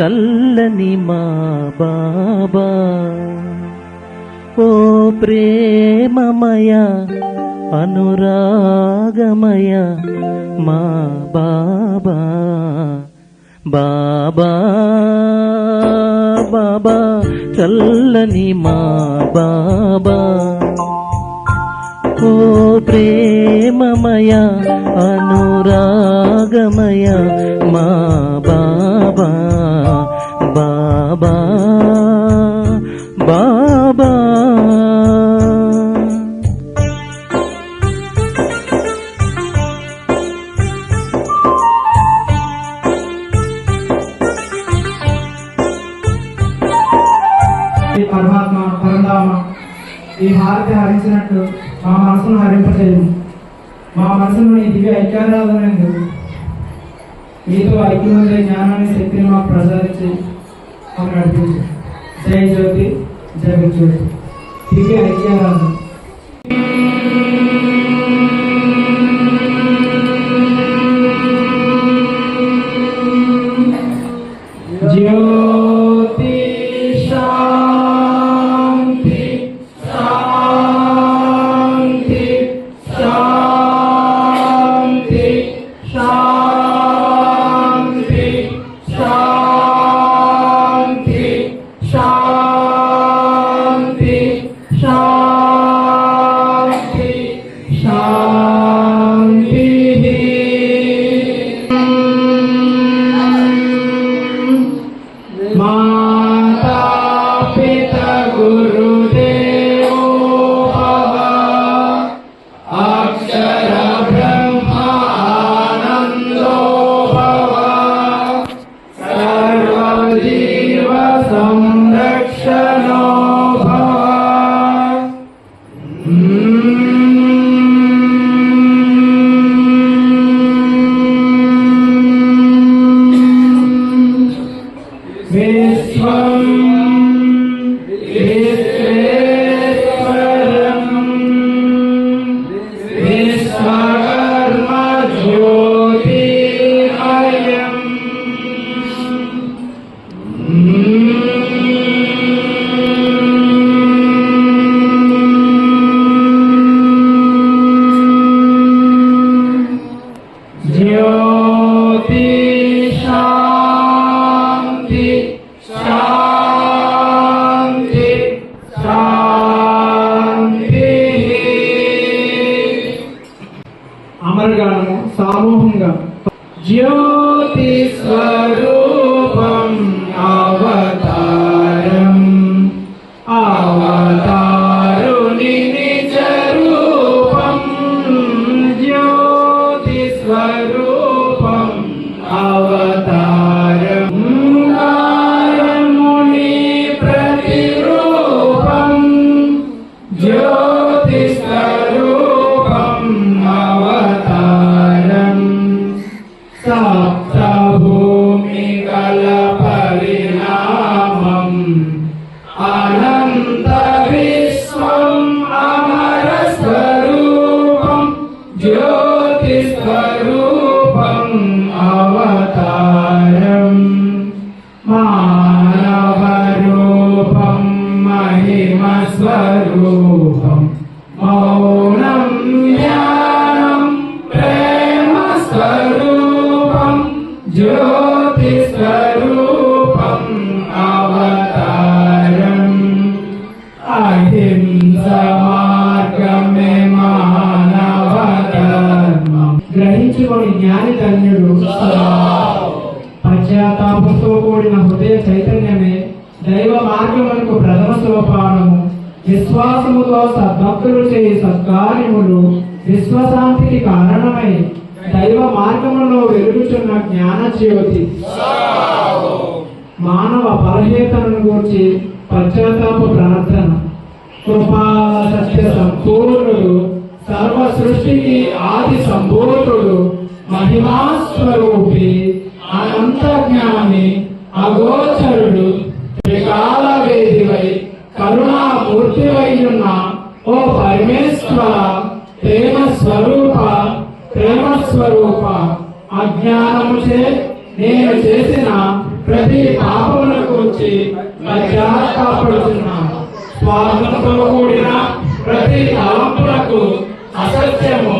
చల్లని మా బాబా. ఓ ప్రేమమయ అనురాగమయ మా బాబా. బాబా బాబా చల్లని మా బాబా. ఓ ప్రేమమయ అనురాగమయ మా బాబా. బాబా బాబా. పరమాత్మ పరంధామ ఈ హారతి హరించినట్టు మా మనసును హరింపచేయము. మా మనసును నీ దివ్య ఐక్యారాధనందు మీతో ఐక్యమందే జ్ఞానాన్ని శక్తిని మాకు ప్రసాదించి అవును జై జ్యోతి జై జ్యోతి దివ్య ఐక్యరాజు जीव విశ్వాసముతో సద్భక్తులు చేయి సత్కార్యములు విశ్వశాంతికి కారణమై దైవ మార్గములో వెలుగుచున్న జ్ఞాన జ్యోతి మానవ బలహీతలను గూర్చి పశ్చాత్తాప ప్రార్థన. కృపా సత్య సంపూర్ణుడు సర్వ సృష్టికి ఆది సంభూతుడు మహిమాస్వరూపి అనంత జ్ఞాని అగోచరుడు కరుణామూర్తివై ఉన్న ఓ పరమేశ్వర ప్రేమ స్వరూప ప్రేమ స్వరూప అజ్ఞానముచే నేను చేసిన ప్రతి పాపములకు వచ్చి పశ్చాత్తాపడుతున్నాను స్వార్థంతో కూడిన ప్రతి తలంపులకు అసత్యము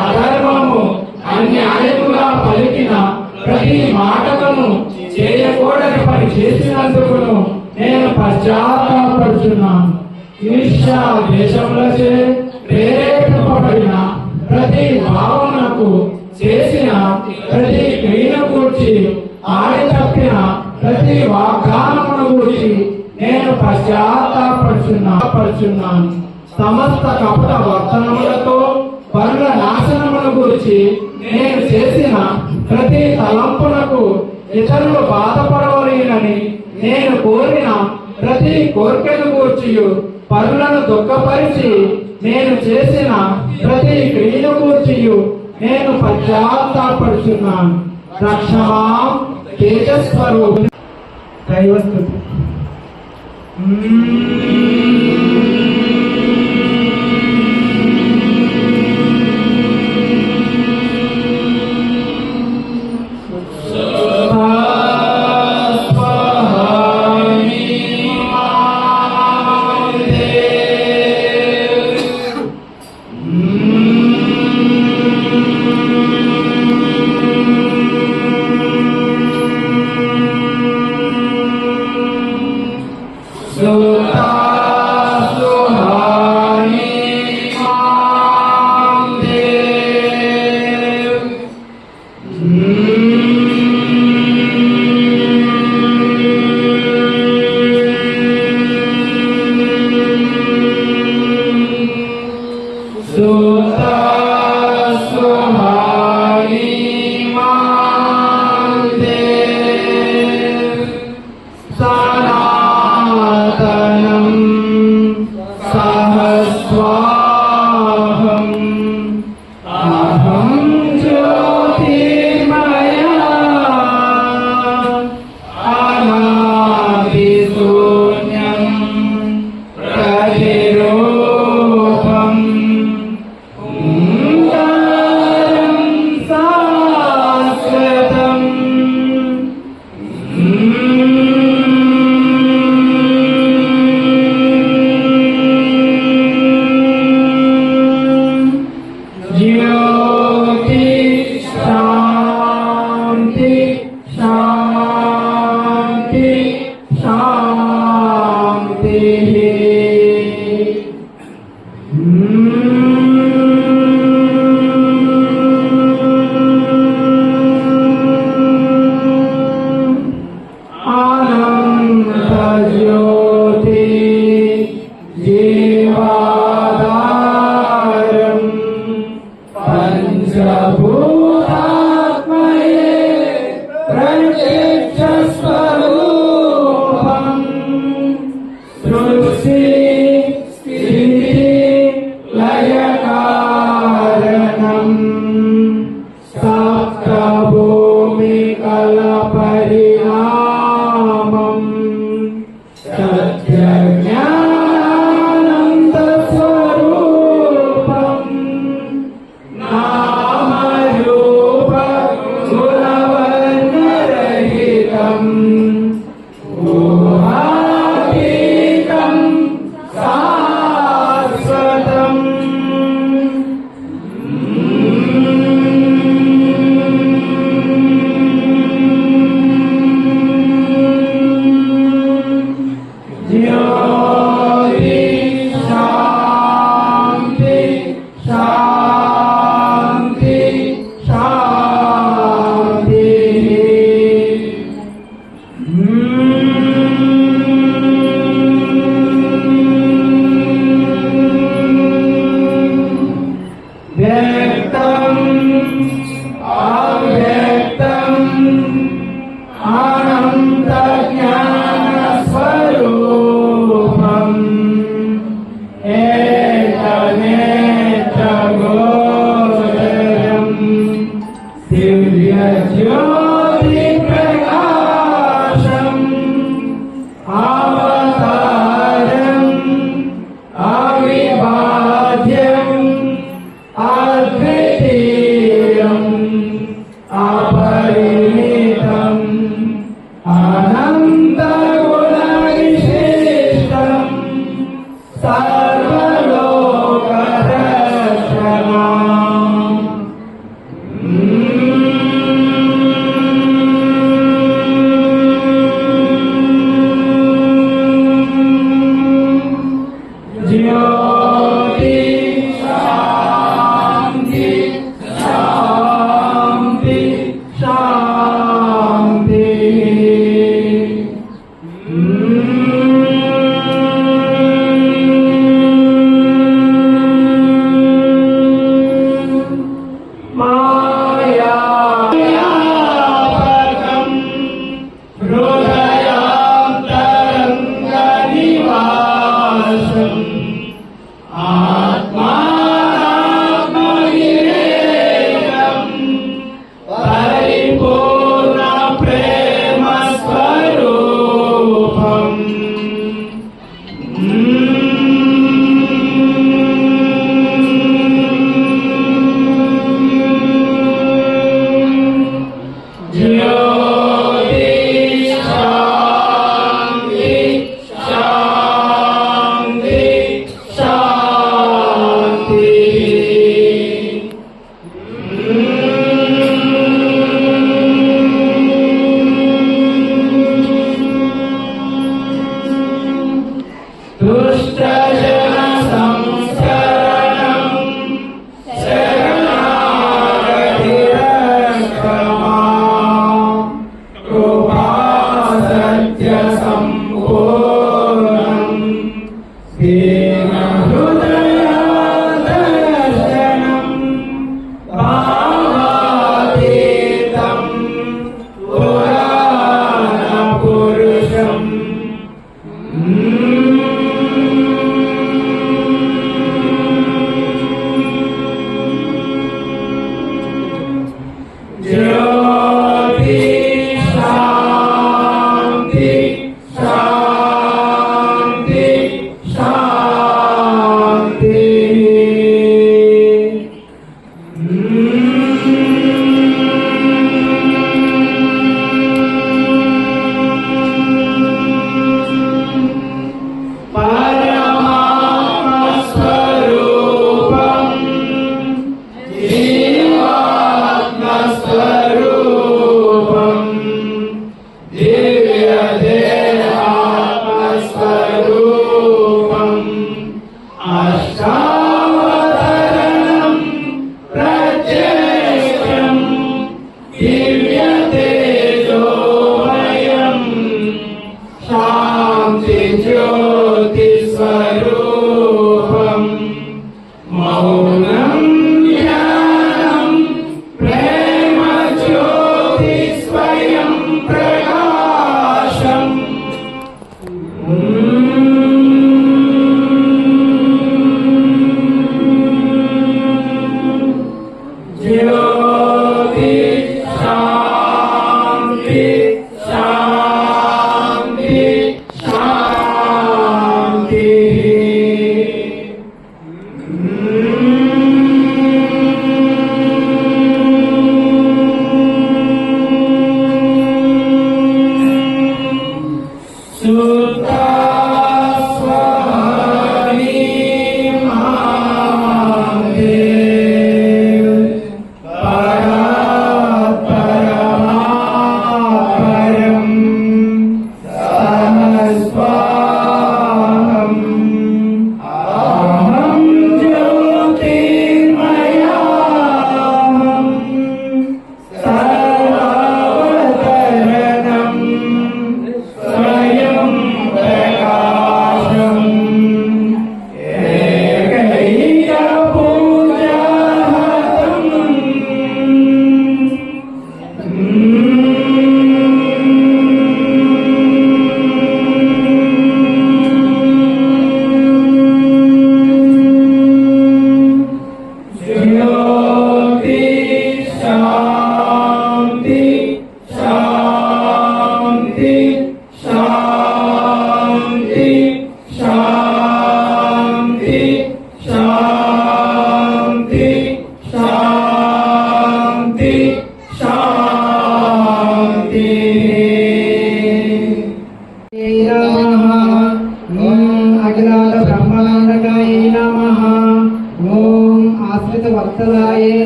అధర్మము అన్యాయముగా పలికిన ప్రతి మాటలను చేయకూడని పని చేసినందుకును ఈర్ష్య దేశములచే ప్రతి భావనకు చేసిన ప్రతి క్రియను కూర్చి ఆడి తప్పిన ప్రతి వాగ్దానమును గురించి నేను పశ్చాత్తాపడుచున్నా సమస్త కపట వర్తనములతో పనుల నాశనమును గురించి నేను చేసిన ప్రతి తలంపునకు ఇతరులు బాధపడవలేనని నేను కోరిన ప్రతి కోరికను గూర్చి పనులను దుఃఖపరిచి నేను చేసిన ప్రతి క్రియను కూర్చి నేను పశ్చాత్తాపడుచున్నాను. రక్షమా తేజస్వరూపి. దైవస్థుతి.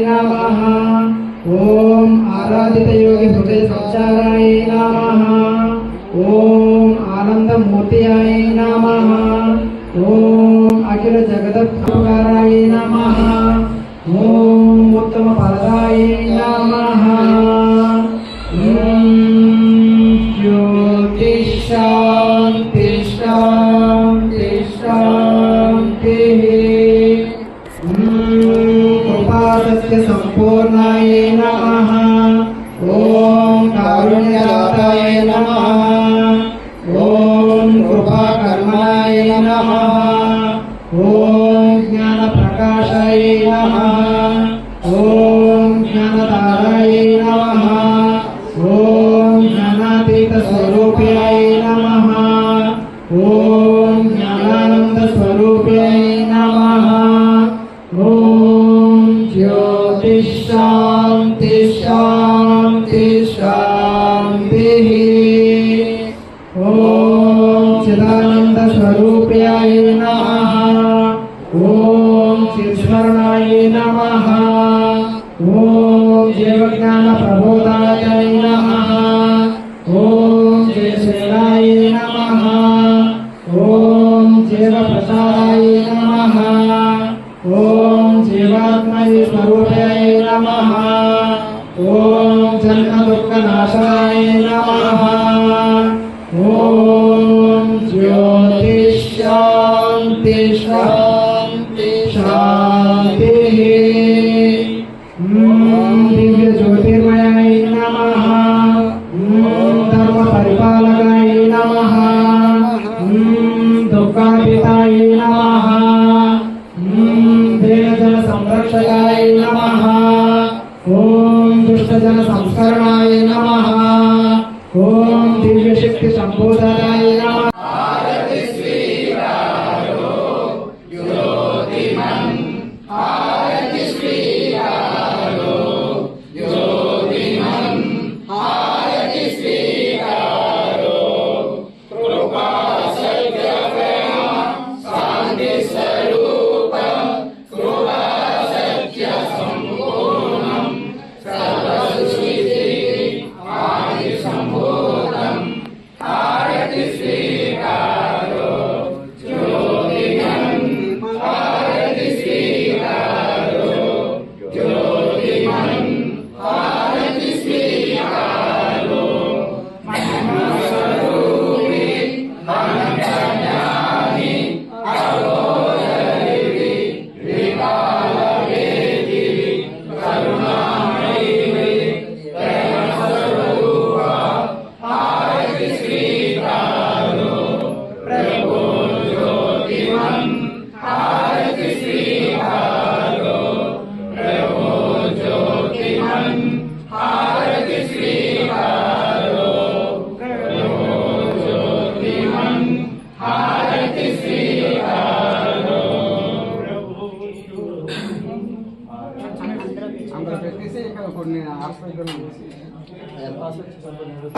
नमः ॐ आराधितयोगि हृदय संचाराय नमः ॐ आनन्दमूर्त्याय नमः च सम्पूर्णाय नमः ॐ कारुण्यदाताय नमः ॐ कृपाकर्माय नमः ॐ ज्ञानप्रकाशाय नमः పుస్తకాయ నమ. ఓం దుష్టజన సంస్కరణాయ నమ. ఓం దివ్యశక్తి సంబోధనాయ నమ.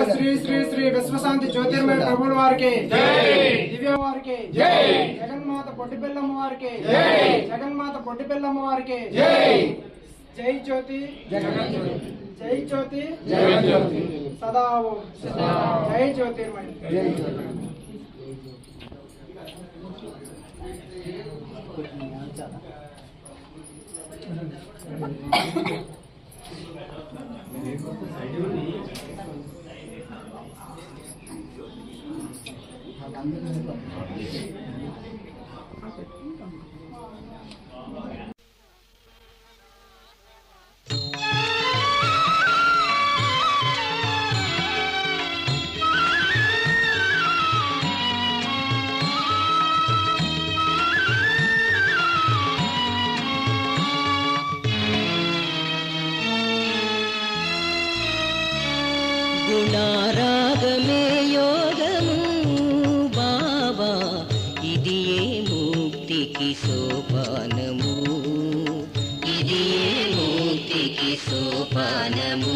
శ్రీ శ్రీ శ్రీ విశ్వశాంతి జ్యోతిర్మయ ప్రభుల వారికి దివ్య వారికి జగన్మాత పొట్టిపిల్లమ్మ వారికి జగన్మాత పొట్టిపిల్లమ్మ వారికి జై జ్యోతి జై జ్యోతి సదావు జై జ్యోతిర్మయ you. んでも。సోపానము. ఇది ఏ సోపానము.